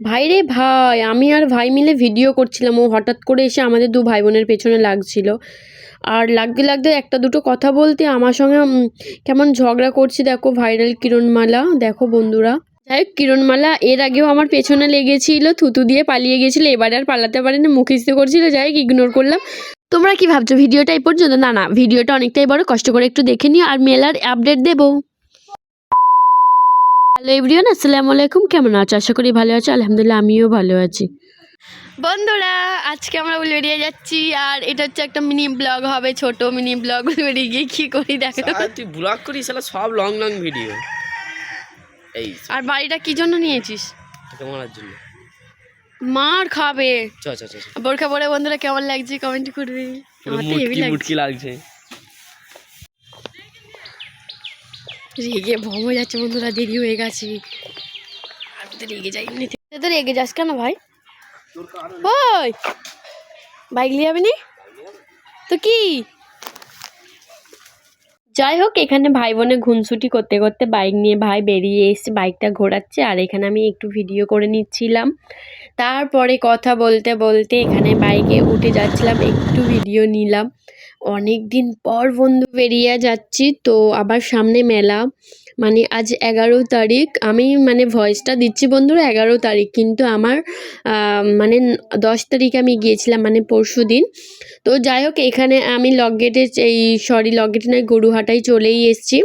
ভাই রে ভাই, আমি আর ভাই মিলে ভিডিও করছিলাম। ও হঠাৎ করে এসে আমাদের দু ভাই বোনের পেছনে লাগছিল। আর লাগতে লাগতে একটা দুটো কথা বলতে আমার সঙ্গে কেমন ঝগড়া করছে দেখো ভাইরাল কিরণমালা। দেখো বন্ধুরা। যাই হোক, কিরণমালা এর আগেও আমার পেছনে লেগেছিল, থুতু দিয়ে পালিয়ে গেছিল, এবারে আর পালাতে পারেনি মুখিস্ত করছিল, যাই হোক ইগনোর করলাম। তোমরা কি ভাবছ, ভিডিওটা এই পর্যন্ত? না না, ভিডিওটা অনেকটাই বড়, কষ্ট করে একটু দেখে নিও, আর মেলার আপডেট দেবো। হ্যালো এভরিওয়ান আসসালামু আলাইকুম। কেমন আছো? আশা করি ভালো আছো। আলহামদুলিল্লাহ আমিও ভালো আছি। বন্ধুরা আজকে আমরা উলবেড়িয়ে যাচ্ছি আর এটা হচ্ছে একটা মিনি ব্লগ হবে ছোট মিনি ব্লগ। উলবেড়িয়ে গিয়ে কী করি দেখো। তুই ব্লগ করিস শালা সব লং লং ভিডিও এই আর বাড়িটা কি জন্য নিয়েছিস? মারার জন্য। মার খাবে। চ চ চ চ। বোরখা পরে বন্ধুরা কেমন লাগছে? কমেন্ট করবে। আমার তো হেভি মুটকি লাগছে মুটকি লাগছে রেগে ভম হয়ে যাচ্ছে বন্ধুরা, দেরি হয়ে গেছে। আমি তো রেগে যাই এমনিতে। তুই তো রেগে যাস কেন ভাই? ওই, বাইক নিয়ে যাবি নি? তো কি? যাই হোক, এখানে ভাই বোনে ঘুনসুটি করতে করতে বাইক নিয়ে ভাই বেরিয়ে এসে বাইকটা ঘোরাচ্ছে, আর এখানে আমি একটু ভিডিও করে নিচ্ছিলাম। তারপরে কথা বলতে বলতে এখানে বাইকে উঠে যাচ্ছিলাম, একটু ভিডিও নিলাম। অনেক দিন পর বন্ধু বেরিয়ে যাচ্ছি, তো আবার সামনে মেলা। মানে আজ এগারো তারিখ, আমি মানে ভয়েসটা দিচ্ছি বন্ধুরা, এগারো তারিখ। কিন্তু আমার মানে দশ তারিখ আমি গিয়েছিলাম মানে পরশু দিন তো যাই হোক, এখানে আমি লক গেটে, এই সরি লক নয় নয় গরুহাটায় চলেই এসেছি।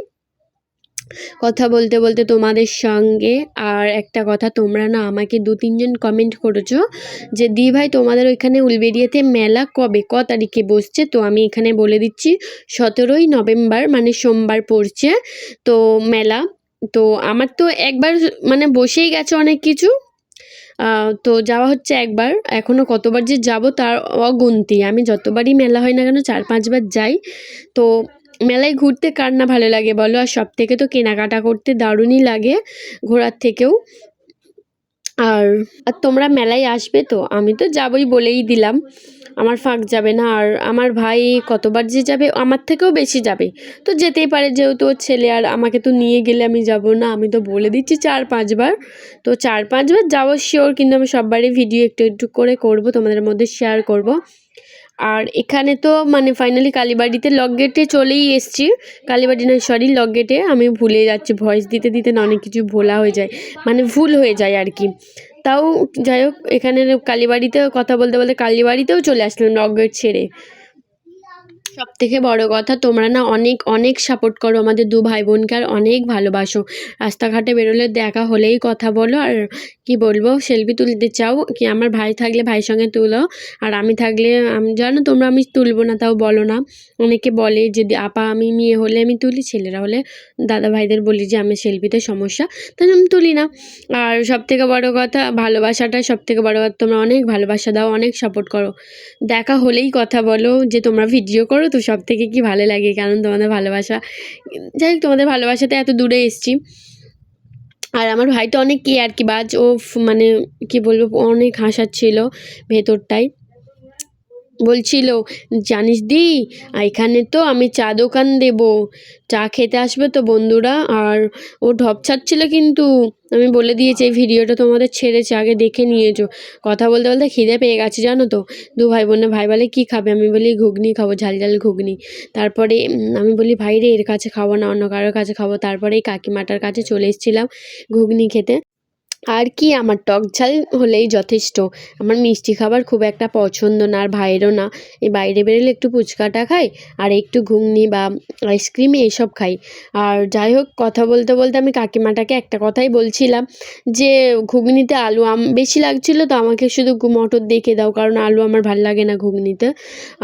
কথা বলতে বলতে তোমাদের সঙ্গে আর একটা কথা, তোমরা না আমাকে দু তিনজন কমেন্ট করেছ যে দি ভাই, তোমাদের ওইখানে উলবেরিয়াতে মেলা কবে? ক তারিখে বসছে? তো আমি এখানে বলে দিচ্ছি, সতেরোই নভেম্বর মানে সোমবার পড়ছে তো মেলা। তো আমার তো একবার মানে বসেই গেছে অনেক কিছু। তো যাওয়া হচ্ছে একবার। এখনও কতবার যে যাব তার অগুন্তি। আমি যতবারই মেলা হয় না কেন, চার পাঁচবার যাই। তো মেলায় ঘুরতে কার না ভালো লাগে বলো? আর সব থেকে তো কেনাকাটা করতে দারুণই লাগে ঘোরার থেকেও। আর আর তোমরা মেলায় আসবে তো? আমি তো যাবই বলেই দিলাম। আমার ফাঁক যাবে না। আর আমার ভাই কতবার যে যাবে, আমার থেকেও বেশি যাবে। তো যেতেই পারে যেহেতু ছেলে, আর আমাকে তো নিয়ে গেলে আমি যাব না। আমি তো বলে দিচ্ছি চার পাঁচবার। তো চার পাঁচবার যাব শিওর কিন্তু আমি সববারই ভিডিও একটু একটু করে করব, তোমাদের মধ্যে শেয়ার করব। আর এখানে তো মানে ফাইনালি কালীবাড়িতে লক গেটে চলেই এসছি। কালীবাড়ি না সরি লক গেটে আমি ভুলে যাচ্ছি ভয়েস দিতে দিতে না অনেক কিছু ভোলা হয়ে যায়। মানে ভুল হয়ে যায় আর কি। তাও যাই হোক এখানে কালীবাড়িতে কথা বলতে বলতে কালীবাড়িতেও চলে আসলাম লক গেট ছেড়ে। সব থেকে বড় কথা, তোমরা না অনেক অনেক সাপোর্ট করো আমাদের দু ভাই বোনকে আর অনেক ভালোবাসো। রাস্তাঘাটে বেরোলে দেখা হলেই কথা বলো আর কি বলব সেলফি তুলতে চাও কি আমার ভাই থাকলে ভাইয়ের সঙ্গে তুলো আর আমি থাকলে আমি জানো তোমরা আমি তুলবো না, তাও বলো না। অনেকে বলে যে আপা আমি মেয়ে হলে আমি তুলি, ছেলেরা হলে দাদা ভাইদের বলি যে আমি সেলফিতে সমস্যা তাই আমি তুলি না। আর সব থেকে বড় কথা, ভালোবাসাটা সব থেকে বড় কথা, তোমরা অনেক ভালোবাসা দাও, অনেক সাপোর্ট করো। দেখা হলেই কথা বলো যে তোমরা ভিডিও করো তো সব থেকে কি ভালো লাগে? কারণ তোমাদের ভালোবাসা, যাই হোক তোমাদের ভালোবাসাতে এত দূরে এসছি। আর আমার ভাই তো অনেক কি আর কি বাজ ও মানে কি বলব, অনেক হাসাচ্ছিল ভেতরটায়। বলছিল, জানিস দি, এখানে তো আমি চা দোকান দেব। চা খেতে আসবে তো বন্ধুরা, আর ও ঢপ ছাড়ছিল কিন্তু। আমি বলে দিয়েছি, এই ভিডিওটা তোমাদের ছেড়েছে, আগে দেখে নিয়েছো। কথা বলতে বলতে খিদে পেয়ে গেছে, জানো তো। দু ভাই বোনে ভাই বলে, কী খাবে? আমি বলি, ঘুগনি খাব, ঝাল ঝাল ঘুগনি। তারপরে আমি বলি, ভাই রে, এর কাছে খাব না, অন্য কারোর কাছে খাব। তারপরে এই কাকিমাটার কাছে চলে এসেছিলাম ঘুগনি খেতে। আর কি আমার টক ঝাল হলেই যথেষ্ট। আমার মিষ্টি খাবার খুব একটা পছন্দ না আর ভাইয়েরও না। এই বাইরে বেরোলে একটু ফুচকাটা খাই আর একটু ঘুগনি বা আইসক্রিম এইসব খাই। আর যাই হোক কথা বলতে বলতে আমি কাকিমাটাকে একটা কথাই বলছিলাম যে ঘুগনিতে আলু আম বেশি লাগছিল তো আমাকে শুধু মটর দেখে দাও কারণ আলু আমার ভালো লাগে না ঘুগনিতে।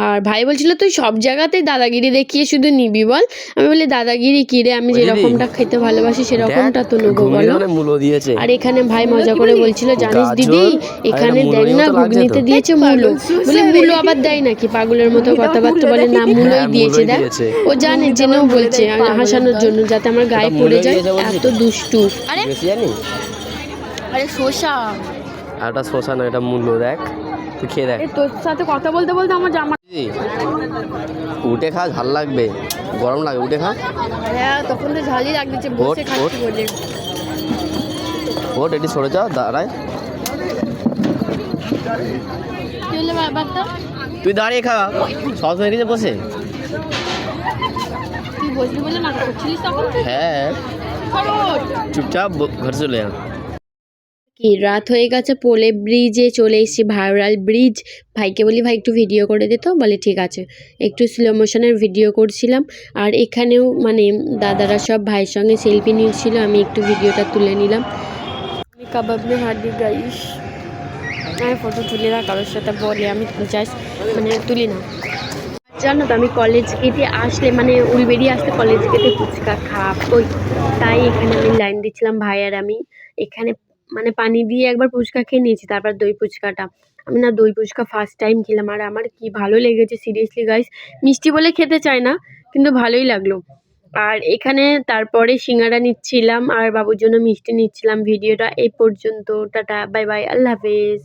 আর ভাই বলছিল তুই সব জায়গাতেই দাদাগিরি দেখিয়ে শুধু নিবি বল। আমি বলি দাদাগিরি কী রে? আমি যেরকমটা খেতে ভালোবাসি সেরকমটা তো নেব বলো। মানে আর এখানে ভাই মজা করে বলছিল জানিস দিদি এখানে এটা দেখ মুলোই না ঘুগনিতে দিয়েছে মূলো। বলে মূলো আবার দেয় নাকি? পাগলের মতো কথাবার্তা বলে না মূলোই হ্যাঁ, দিয়েছে দেখ। ও জানে জেনেও বলছে হাসানোর জন্য যাতে আমার গায়ে পড়ে যায় এত দুষ্টু। আরে শোষা আর ওটা শোষা না এটা মূল্য দেখ। তুই খেয়ে দেখ। তোর সাথে কথা বলতে বলতে আমার জামা উঠে খা ঝাল লাগবে। গরম লাগে উঠে খা। হ্যাঁ তখন তো ঝালই লাগছে বসে খাচ্ছি বলে। ও এটি সরে যাও, দাঁড়ায়। তুই দাঁড়িয়ে খা হয়ে গেছে বসে। হ্যাঁ। চুপচাপ ঘর চলে যা রাত হয়ে গেছে, পোলে ব্রিজে চলে এসেছি, ভাইরাল ব্রিজ। ভাইকে বলি, ভাই, একটু ভিডিও করে দিত বলে, ঠিক আছে। একটু স্লো মোশনের ভিডিও করছিলাম, আর এখানেও মানে দাদারা সব ভাইয়ের সঙ্গে সেলফি নিয়েছিল, আমি একটু ভিডিওটা তুলে নিলাম। কাবাব মে হাড্ডি গাইস। আমি ফটো তুলি না, কারোর সাথে বলে, আমি জাস্ট মানে তুলি না। জানো তো, আমি কলেজ গেটে আসলে মানে উলবেড়ি আসতে কলেজ গেটে ফুচকা খাবই তাই এখানে আমি লাইন দিচ্ছিলাম ভাই আর আমি। এখানে মানে পানি দিয়ে একবার ফুচকা খেয়ে নিয়েছি, তারপর দই ফুচকাটা। আমি না দই ফুচকা ফার্স্ট টাইম খেলাম, আর আমার কি ভালো লেগেছে সিরিয়াসলি গাইস মিষ্টি বলে খেতে চায় না, কিন্তু ভালোই লাগল। আর এখানে তারপরে সিঙ্গারা নিচ্ছিলাম আর বাবুর জন্য মিষ্টি নিচ্ছিলাম। ভিডিওটা এই পর্যন্ত। টাটা, বাই বাই, আল্লাহ হাফেজ।